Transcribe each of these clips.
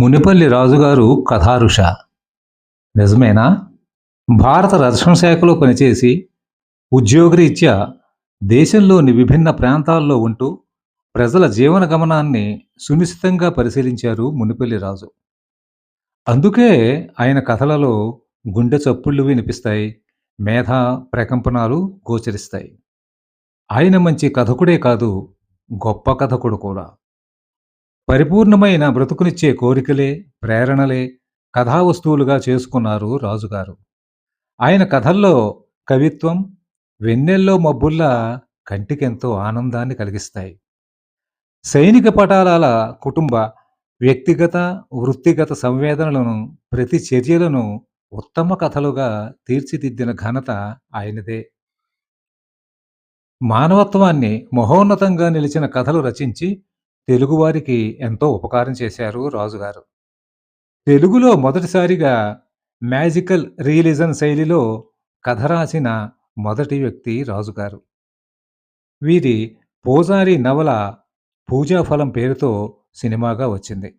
మునిపల్లి రాజుగారు కథారుష. నిజమేనా? భారత రక్షణ శాఖలో పనిచేసి ఉద్యోగరీత్యా దేశంలోని విభిన్న ప్రాంతాల్లో ఉంటూ ప్రజల జీవన గమనాన్ని సునిశ్చితంగా పరిశీలించారు మునిపల్లి రాజు. అందుకే ఆయన కథలలో గుండె చప్పుళ్ళు వినిపిస్తాయి మేధ ప్రకంపనాలు గోచరిస్తాయి. ఆయన మంచి కథకుడే కాదు గొప్ప కథకుడు కూడా. పరిపూర్ణమైన బ్రతుకునిచ్చే కోరికలే ప్రేరణలే కథావస్తువులుగా చేసుకున్నారు రాజుగారు. ఆయన కథల్లో కవిత్వం వెన్నెల్లో మబ్బుల్లా కంటికెంతో ఆనందాన్ని కలిగిస్తాయి. సైనిక పటాలాల కుటుంబ వ్యక్తిగత వృత్తిగత సంవేదనలను ప్రతి చర్యలను ఉత్తమ కథలుగా తీర్చిదిద్దిన ఘనత ఆయనదే. మానవత్వాన్ని మహోన్నతంగా నిలిచిన కథలు రచించి తెలుగువారికి ఎంతో ఉపకారం చేశారు రాజుగారు తెలుగులో మొదటిసారిగా మ్యాజికల్ రియలిజం శైలిలో కథ రాసిన మొదటి వ్యక్తి రాజుగారు వీరి పూజారి నవల పూజాఫలం పేరుతో సినిమాగా వచ్చింది.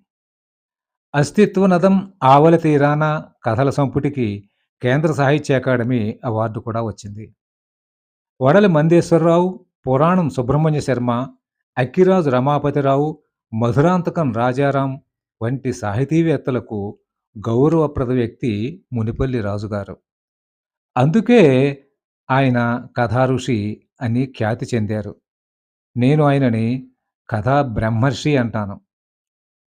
అస్తిత్వనదం ఆవల తీరాన కథల సంపుటికి కేంద్ర సాహిత్య అకాడమీ అవార్డు కూడా వచ్చింది. వడలి మందేశ్వరరావు పురాణం సుబ్రహ్మణ్య శర్మ అక్కిరాజు రమాపతిరావు మధురాంతకం రాజారాం వంటి సాహితీవేత్తలకు గౌరవప్రద వ్యక్తి మునిపల్లి రాజుగారు. అందుకే ఆయన కథాఋషి అని ఖ్యాతి చెందారు. నేను ఆయనని కథా బ్రహ్మర్షి అంటాను.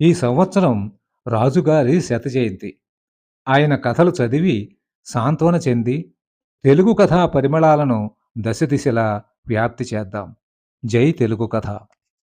ఈ సంవత్సరం రాజుగారి శత జయంతి. ఆయన కథలు చదివి సాంత్వన చెంది తెలుగు కథా పరిమళాలను దశ దిశలా వ్యాప్తి చేద్దాం. జై తెలుగు కథ.